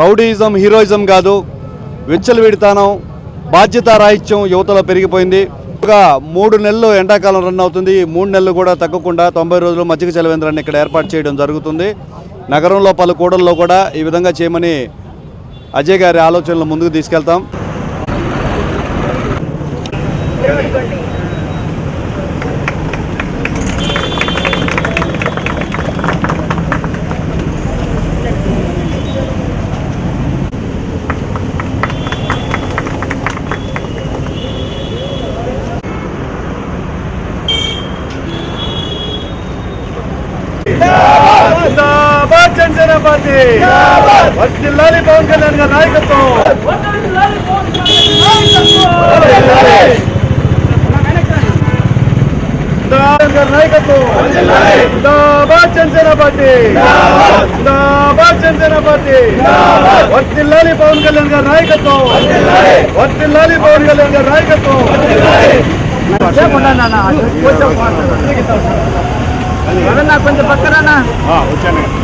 Rowdyism heroism కాదు. విచ్చలవిడితనం బాధ్యత రాహిత్యం యువతలో పెరిగిపోయింది. ఒక మూడు నెలలు ఎండాకాలం రన్ అవుతుంది. మూడు నెలలు కూడా తగ్గకుండా తొంభై రోజులు మజ్జిగ చలవేంద్రాన్ని ఇక్కడ ఏర్పాటు చేయడం జరుగుతుంది. నగరంలో పలు కూడల్లో కూడా ఈ విధంగా చేయమని అజయ్ గారి ఆలోచనలు ముందుకు తీసుకెళ్తాం. జనసేన పార్టీ వర్ధిల్లాలి పవన్ కళ్యాణ్ గారి నాయకత్వం నాయకత్వం జనసేన పార్టీ జనసేన పార్టీ వర్ధిల్లాలి పవన్ కళ్యాణ్ గారి నాయకత్వం వర్ధిల్లాలి పవన్ కళ్యాణ్ గారి నాయకత్వం కొంచెం పక్కన వచ్చాను